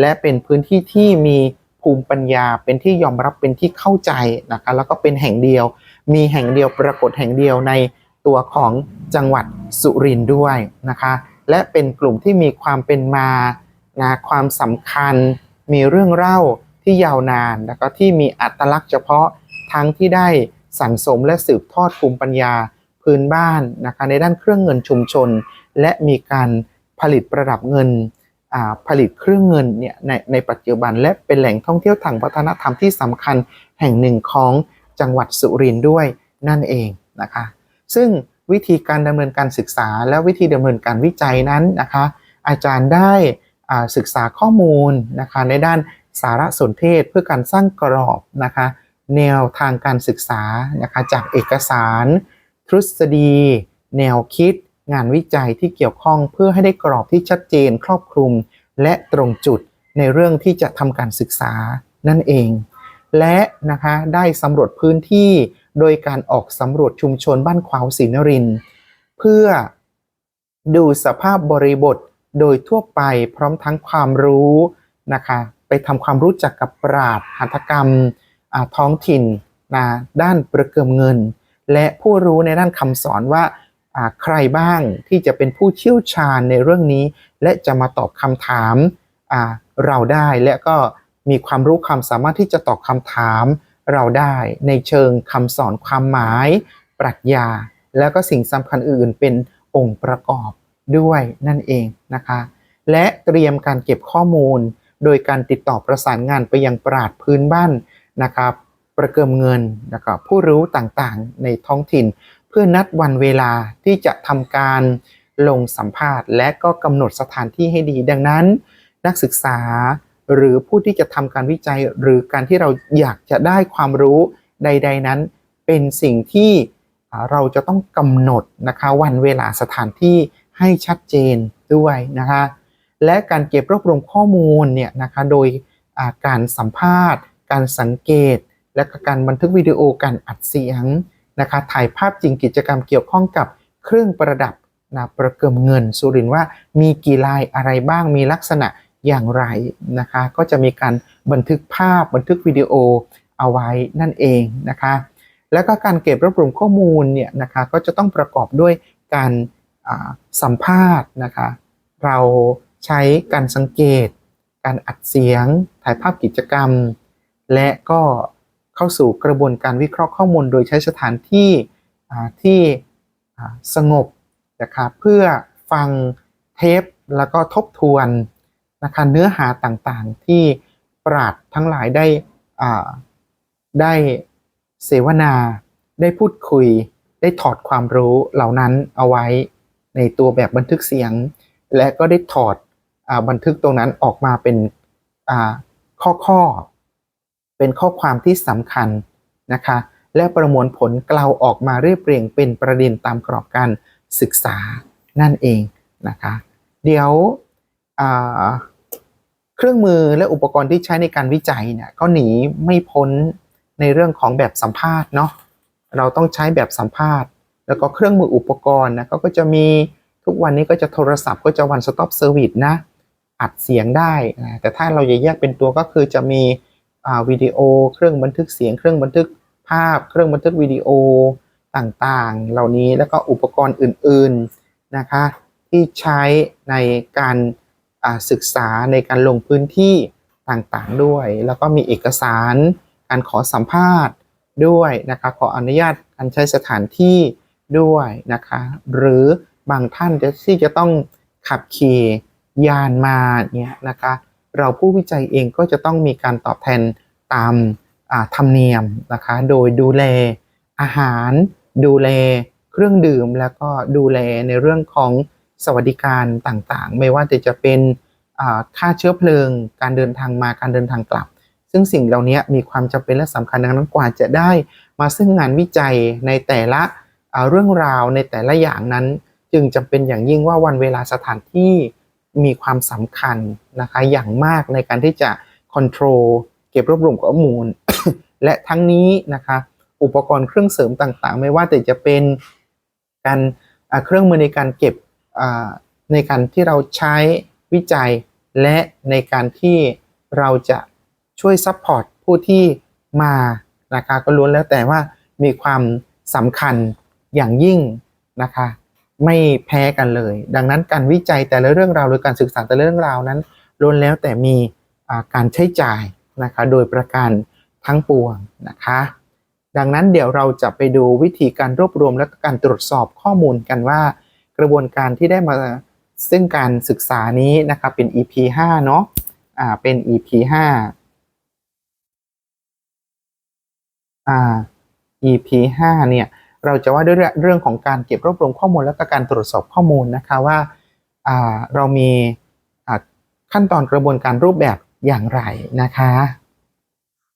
และเป็นพื้นที่ที่มีภูมิปัญญาเป็นที่ยอมรับเป็นที่เข้าใจนะคะแล้วก็เป็นแห่งเดียว มีแห่งเดียวปรากฏแห่งเดียวในตัวของจังหวัดสุรินทร์ด้วยนะคะและเป็นกลุ่มที่มีความเป็นมานะความสำคัญ มีเรื่องเล่าที่ยาวนาน แล้วก็ที่มีอัตลักษณ์เฉพาะทั้งที่ได้สั่งสมและสืบทอดภูมิปัญญาพื้นบ้านนะคะในด้านเครื่องเงินชุมชน และมีการผลิตประดับเงิน ผลิตเครื่องเงินเนี่ยในในปัจจุบันและเป็นแหล่งท่องเที่ยวทางวัฒนธรรมที่สำคัญแห่งหนึ่งของจังหวัดสุรินทร์ด้วยนั่นเองนะคะซึ่งวิธีการดำเนินการศึกษาและวิธีดำเนินการวิจัยนั้นนะคะอาจารย์ได้ศึกษาข้อมูลนะคะในด้านสารสนเทศเพื่อการสร้างกรอบนะคะแนวทางการศึกษานะคะจากเอกสาร ทฤษฎี แนวคิด งานวิจัยที่เกี่ยวข้องเพื่อให้ได้กรอบที่ชัดเจนครอบคลุม และตรงจุดในเรื่องที่จะทำการศึกษานั่นเอง และนะคะได้สำรวจพื้นที่โดยการออกสำรวจชุมชนบ้านขวาวศรีนริน เพื่อดูสภาพบริบทโดยทั่วไปพร้อมทั้งความรู้นะคะไปทำความรู้จักกับปราชญ์หัตถกรรมท้องถิ่นนะด้านประเกิมเงิน และผู้รู้ในด้านคำสอนว่า ใครบ้างที่จะเป็นผู้เชี่ยวชาญในเรื่องนี้ และจะมาตอบคำถามาเราได้และก็มีความรู้ความสามารถที่จะตอบคำถามเราได้ในเชิงคำสอนความหมาย ปรัชญา แล้วก็สิ่งสำคัญอื่นเป็นองค์ประกอบด้วยนั่นเองนะคะ และเตรียมการเก็บข้อมูล โดยการติดต่อประสานงานไปยังปราดพื้นบ้านนะครับ ประเกิมเงินนะครับผู้รู้ต่างๆ ในท้องถิ่น เพื่อนัดวันเวลาที่จะทำการลงสัมภาษณ์ และก็กำหนดสถานที่ให้ดี ดังนั้น นักศึกษาหรือผู้ที่จะทำการวิจัย หรือการที่เราอยากจะได้ความรู้ใด ๆ นั้น เป็นสิ่งที่เราจะต้องกำหนดนะคะวันเวลาสถานที่ให้ชัดเจนด้วยนะคะและการเก็บรวบรวมข้อมูลเนี่ยนะคะโดยการสัมภาษณ์ การสังเกต และการบันทึกวิดีโอการอัดเสียง นะคะถ่ายภาพจริงกิจกรรมเกี่ยวข้องกับเครื่องประดับนะประเกิมเงินสุรินว่ามีกี่ลายอะไรบ้างมีลักษณะอย่างไรนะคะ ก็จะมีการบันทึกภาพบันทึกวิดีโอเอาไว้นั่นเองนะคะ แล้วก็การเก็บรวบรวมข้อมูลเนี่ยนะคะก็จะต้องประกอบด้วยการสัมภาษณ์นะคะ เราใช้การสังเกต การอัดเสียง ถ่ายภาพกิจกรรม และก็ เข้าสู่กระบวนการวิเคราะห์ข้อมูล โดยใช้สถานที่ที่สงบนะครับเพื่อฟังเทปแล้วก็ทบทวนนะคะเนื้อหาต่างๆ ที่ปราดทั้งหลายได้ได้เสวนาได้พูดคุย ได้ถอดความรู้เหล่านั้นเอาไว้ในตัวแบบบันทึกเสียง และก็ได้ถอดอบันทึกตรงนั้นออกมาเป็นข้อข้อ เป็นข้อความที่สำคัญนะคะ และประมวลผลกล่าวออกมาเรียบเรียงเป็นประเด็นตามกรอบการศึกษานั่นเองนะคะ เดี๋ยวเครื่องมือและอุปกรณ์ที่ใช้ในการวิจัยเนี่ยก็หนีไม่พ้นในเรื่องของแบบสัมภาษณ์เนาะเราต้องใช้แบบสัมภาษณ์ แล้วก็เครื่องมืออุปกรณ์นะก็จะมีทุกวันนี้ก็จะโทรศัพท์ก็จะ one stop service นะ อัดเสียงได้นะแต่ถ้าเราจะแยกเป็นตัวก็คือจะมี วิดีโอ เครื่องบันทึกเสียง เครื่องบันทึกภาพ เครื่องบันทึกวิดีโอต่างๆ เหล่านี้แล้วก็อุปกรณ์อื่นๆนะคะที่ใช้ในการศึกษาในการลงพื้นที่ต่างๆด้วย แล้วก็มีเอกสารการขอสัมภาษณ์ด้วยนะคะขออนุญาตการใช้สถานที่ด้วยนะคะหรือบางท่านที่จะต้องขับขี่ยานมาเนี่ยนะคะ เราผู้วิจัยเองก็จะต้องมีการตอบแทนตามธรรมเนียมนะคะ โดยดูแลอาหาร ดูแลเครื่องดื่ม แล้วก็ดูแลในเรื่องของสวัสดิการต่างๆ ไม่ว่าจะจะเป็นค่าเชื้อเพลิง การเดินทางมาการเดินทางกลับ ซึ่งสิ่งเหล่านี้มีความจำเป็นและสำคัญดังนั้นกว่าจะได้มาซึ่งงานวิจัยในแต่ละเรื่องราวในแต่ละอย่างนั้น จึงจำเป็นอย่างยิ่งว่าวันเวลาสถานที่ มีความสำคัญนะคะอย่างมากในการที่จะค o n t r o l เก็บรวบรวมข้อมูล และทั้งนี้นะคะอุปกรณ์เครื่องเสริมต่างๆ ไม่ว่าแต่จะเป็นการเครื่องมือในการเก็บในการที่เราใช้วิจัย และในการที่เราจะช่วยซัพพอร์ตผู้ที่มานะคะก็ล้วนแล้วแต่ว่ามีความสำคัญอย่างยิ่งนะคะ ไม่แพ้กันเลย ดังนั้นการวิจัยแต่ละเรื่องราวหรือการศึกษาแต่ละเรื่องราวนั้นล้วนแล้วแต่มีการใช้จ่ายนะคะโดยประการทั้งปวงนะคะ ดังนั้นเดี๋ยวเราจะไปดูวิธีการรวบรวมและการตรวจสอบข้อมูลกันว่า กระบวนการที่ได้มาซึ่งการศึกษานี้นะคะเป็น EP 5 เนาะอ่าเป็น EP 5อ่า EP 5เนี่ย เราจะว่าด้วยเรื่องของการเก็บรวบรวมข้อมูลและก็การตรวจสอบข้อมูลนะคะว่าาเรามีขั้นตอนกระบวนการรูปแบบอย่างไรนะคะ